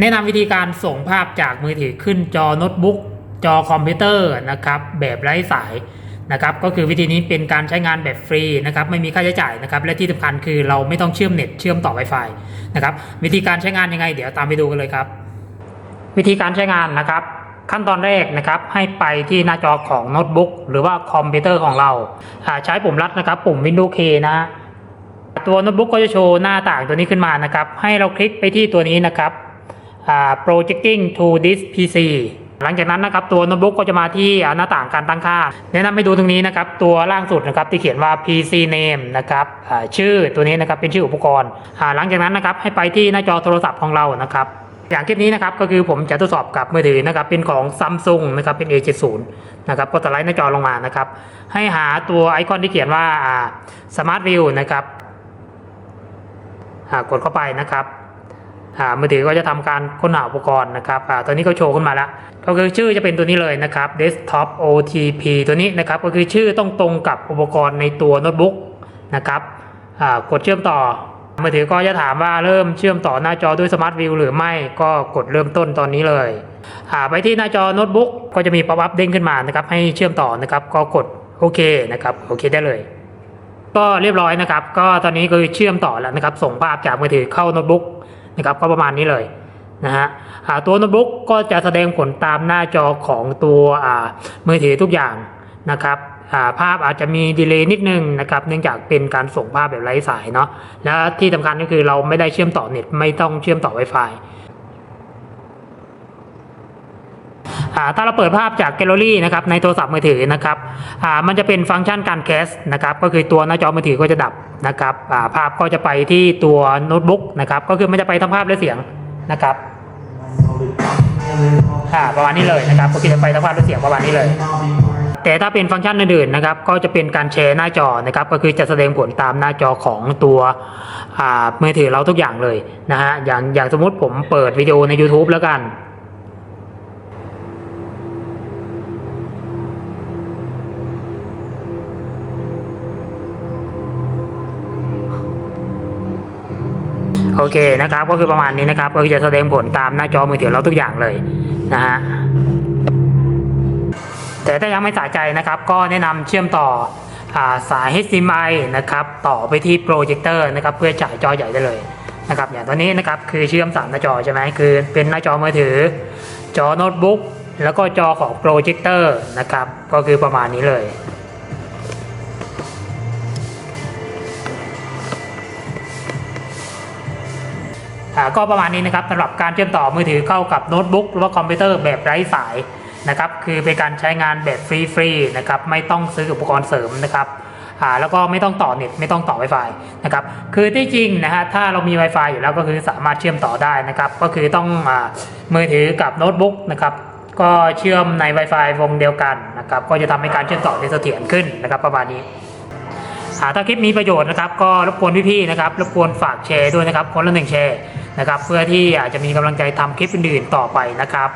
แนะนำวิธีการส่งภาพจากมือถือขึ้นจอโน้ตบุ๊กจอคอมพิวเตอร์นะครับแบบไร้สายนะครับก็คือวิธีนี้เป็นการใช้งานแบบฟรีนะครับไม่มีค่าใช้จ่ายนะครับและที่สำคัญคือเราไม่ต้องเชื่อมเน็ตเชื่อมต่อ Wi-Fi นะครับวิธีการใช้งานยังไง เดี๋ยวตามไปดูกันเลยครับ วิธีการใช้งานนะครับ ขั้นตอนแรกนะครับให้ไปที่หน้าจอของโน้ตบุ๊กหรือว่าคอมพิวเตอร์ของเรา ใช้ปุ่มลัดนะครับ ปุ่ม Windows K นะตัวโน้ตบุ๊กก็จะโชว์หน้าต่างตัวนี้ขึ้นมานะครับให้เราคลิกไปที่ตัวนี้นะครับ projecting to this PC หลังจากนั้นนะครับตัวโน้ตบุ๊กก็จะมาที่หน้าต่างการตั้งค่าแนะนำให้ดูตรงนี้นะครับตัวล่างสุดนะครับที่เขียนว่า PC name นะครับชื่อตัวนี้นะครับเป็นชื่ออุปกรณ์หลังจากนั้นนะครับให้ไปที่หน้าจอโทรศัพท์ของเรานะครับอย่างคลิปนี้นะครับก็คือผมจะทดสอบกับมือถือนะครับเป็นของ Samsung นะครับเป็น A70 นะครับก็สไลด์หน้าจอลงมานะครับให้หาตัวไอคอนที่เขียนว่า Smart View นะครับกดเข้าไปนะครับ มือถือก็จะทำการค้นหาอุปกรณ์นะครับอตอนนี้ก็โชว์ขึ้นมาแล้วก็คือชื่อจะเป็นตัวนี้เลยนะครับ Desktop OTP ตัวนี้นะครับก็คือชื่อต้องตรงกับอุปกรณ์ในตัวโน้ตบุ๊กนะครับกดเชื่อมต่อมือถือก็จะถามว่าเริ่มเชื่อมต่อหน้าจอด้วยสมาร์ทวิวหรือไม่ก็กดเริ่มต้นตอนนี้เลยไปที่หน้าจอโน้ตบุ๊กก็จะมีป๊อปอัพเด้งขึ้นมานะครับให้เชื่อมต่อนะครับก็กดโอเคนะครับโอเคได้เลย ก็เรียบร้อยนะครับ ก็ตอนนี้ก็เชื่อมต่อแล้วนะครับ ส่งภาพจากมือถือเข้าโน้ตบุ๊ก นะครับก็ประมาณนี้เลยนะฮะตัวโน้ตบุ๊กก็จะแสดงผลตามหน้าจอของตัวมือถือทุกอย่างนะครับาภาพอาจจะมีดีเลย์นิดนึงนะครับเนื่องจากเป็นการส่งภาพแบบไร้สายเนาะและที่สำคัญก็คือเราไม่ได้เชื่อมต่อเน็ตไม่ต้องเชื่อมต่อ Wi-Fi อ่า ถ้าเราเปิดภาพจากแกลเลอรี่นะครับในโทรศัพท์มือถือนะครับอ่ามันจะเป็นฟังก์ชันการแคสนะครับก็คือตัวหน้าจอมือถือก็จะดับนะครับอ่าภาพก็จะไปที่ตัวโน้ตบุ๊กนะครับก็คือมันจะไปทั้งภาพและเสียงนะครับอ่าประมาณนี้เลยนะครับก็คือจะไปทั้งภาพและเสียงประมาณนี้เลยแต่ถ้าเป็นฟังก์ชันอื่นๆนะครับก็จะเป็นการแชร์หน้าจอนะครับก็คือจะแสดงผลตามหน้าจอของตัวมือถือเราทุกอย่างเลยนะฮะอย่างอย่างสมมุติผมเปิดวิดีโอใน YouTube แล้วกัน โอเคนะครับ ก็คือประมาณนี้นะครับก็จะแสดงผลตามหน้าจอมือถือเราทุกอย่างเลยนะฮะแต่ถ้ายังไม่สะใจนะครับ ก็แนะนำเชื่อมต่ออสาย HDMI นะครับต่อไปที่โปรเจคเตอร์นะครับเพื่อฉายจอใหญ่ได้เลยนะครับอย่างตัวนี้นะครับคือเชื่อมสามหน้าจอใช่ไหมคือเป็นหน้าจอมือถือ จอโน้ตบุ๊กแล้วก็จอของโปรเจคเตอร์นะครับก็คือประมาณนี้เลย ก็ประมาณนี้นะครับสำหรับการเชื่อมต่อมือถือเข้ากับโน้ตบุ๊กหรือว่าคอมพิวเตอร์แบบไร้สายนะครับคือเป็นการใช้งานแบบฟรีๆนะครับไม่ต้องซื้ออุปกรณ์เสริมนะครับแล้วก็ไม่ต้องต่อเน็ตไม่ต้องต่อ Wi-Fi นะครับคือที่จริงนะฮะถ้าเรามี Wi-Fi อยู่แล้วก็คือสามารถเชื่อมต่อได้นะครับก็คือต้องอมือถือกับโน้ตบุ๊กนะครับก็เชื่อมใน Wi-Fi วงเดียวกันนะครับก็จะทำให้การเชื่อมต่อได้เสถียรขึ้นนะครับประมาณนี้ถ้าคลิปมีประโยชน์นะครับก็รบกวนพี่ๆนะครับรบกวนฝากแชร์ด้วยนะครับคนละหนึ่งแชร์ นะครับ เพื่อที่อาจจะมีกำลังใจทำคลิปอื่นๆต่อไปนะครับ